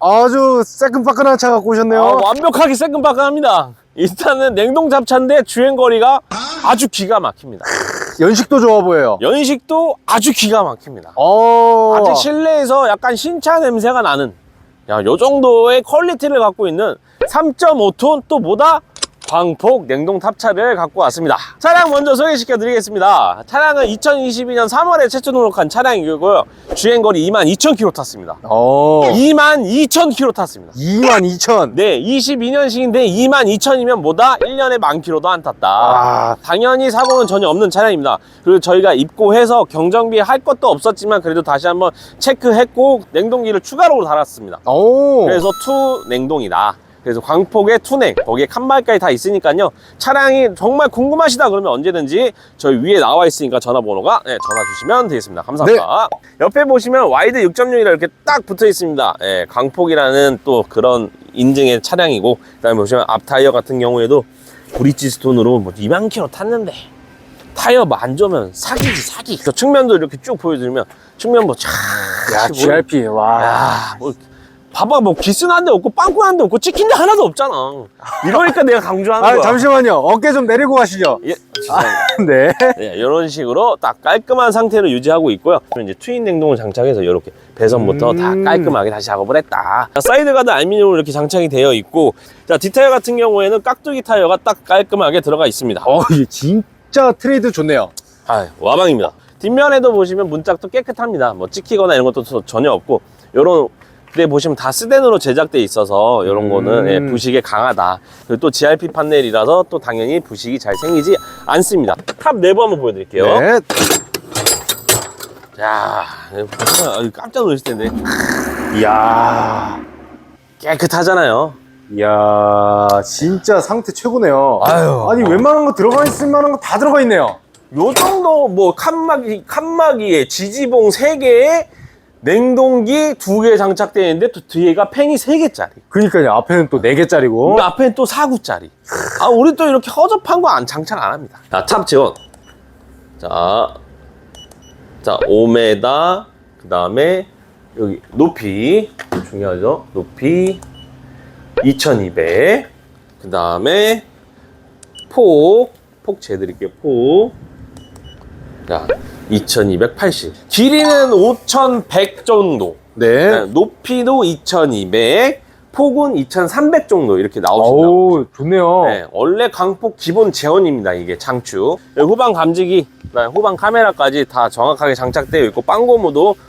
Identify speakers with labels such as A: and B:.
A: 아주 새끈빠끈한 차 갖고 오셨네요.
B: 아, 완벽하게 새끈빠끈합니다. 일단은 냉동 잡차인데 주행거리가 아주 기가 막힙니다.
A: 연식도 좋아 보여요.
B: 연식도 아주 기가 막힙니다.
A: 어.
B: 아직 실내에서 약간 신차 냄새가 나는 야, 요 정도의 퀄리티를 갖고 있는 3.5톤 또 뭐다? 광폭 냉동 탑차를 갖고 왔습니다. 차량 먼저 소개시켜 드리겠습니다. 차량은 2022년 3월에 최초 등록한 차량이고요. 주행거리 22,000km 탔습니다.
A: 어.
B: 22,000km 탔습니다.
A: 22,000.
B: 네, 22년식인데 22,000이면 뭐다? 1년에 만 킬로도 안 탔다.
A: 아,
B: 당연히 사고는 전혀 없는 차량입니다. 그리고 저희가 입고해서 경정비 할 것도 없었지만 그래도 다시 한번 체크했고 냉동기를 추가로 달았습니다.
A: 오.
B: 그래서 투 냉동이다. 그래서 광폭의 투냉 거기에 칸말까지 다 있으니까요. 차량이 정말 궁금하시다 그러면 언제든지 저희 위에 나와 있으니까 전화번호가 네, 전화 주시면 되겠습니다. 감사합니다. 옆에 보시면 와이드 6.6이라 이렇게 딱 붙어 있습니다. 예, 광폭이라는 또 그런 인증의 차량이고 그다음에 보시면 앞 타이어 같은 경우에도 브릿지 스톤으로 뭐 2만 킬로 탔는데 타이어 뭐안 좋으면 사기지 사기. 그 측면도 이렇게 쭉 보여드리면 측면 뭐 차.
A: 야, GRP. 와.
B: 야, 뭐 봐봐 뭐 기스는 한 대 없고 빵꾸 한대 없고 찍힌 데 하나도 없잖아. 이러니까 내가 강조하는
A: 아,
B: 거야.
A: 잠시만요. 어깨 좀 내리고 가시죠.
B: 예, 죄송합니다.
A: 네.
B: 네, 이런 식으로 딱 깔끔한 상태로 유지하고 있고요. 그리고 이제 트윈 냉동을 장착해서 이렇게 배선부터 다
A: 음.
B: 깔끔하게 다시 작업을 했다. 자, 사이드 가드 알루미늄으로 이렇게 장착이 되어 있고, 자 뒷타이어 같은 경우에는 깍두기 타이어가 딱 깔끔하게 들어가 있습니다.
A: 어, 이게 진짜 트레이드 좋네요.
B: 아, 와방입니다. 뒷면에도 보시면 문짝도 깨끗합니다. 뭐 찍히거나 이런 것도 저- 전혀 없고, 요런 데 보시면 다 스덴으로 제작돼 있어서 이런
A: 음.
B: 거는 예, 부식에 강하다. 그리고 또 GRP 판넬이라서 또 당연히 부식이 잘 생기지 않습니다. 탑 내부 한번 보여드릴게요.
A: 네.
B: 자, 보시면 깜짝 놀라실 텐데
A: 이야.
B: 깨끗하잖아요.
A: 이야, 진짜 상태 최고네요.
B: 아유.
A: 아니, 웬만한 거 들어가 있을 만한 거 다 들어가 있네요.
B: 요 정도 뭐 칸막이 칸막이에 지지봉 3 개에 냉동기 2개 장착되어 있는데 또 뒤에가 팬이 3개짜리.
A: 그러니까요. 앞에는 또 4개짜리고.
B: 그 앞에는 또 4구짜리. 아, 우리 또 이렇게 허접한 거 안 장착 안 합니다. 자, 탑 지원. 자, 자, 5m. 그 다음에 여기 높이. 중요하죠. 높이 2200. 그 다음에 폭. 폭 재드릴게요. 폭. 자, 2280. 길이는 5100 정도.
A: 네.
B: 네, 높이도 2200, 폭은 2300 정도 이렇게 나오신다.
A: 오, 좋네요.
B: 네, 원래 강폭 기본 제원입니다. 이게 장축. 여기 후방 감지기, 그다음에 후방 카메라까지 다 정확하게 장착되어 있고 빵고무도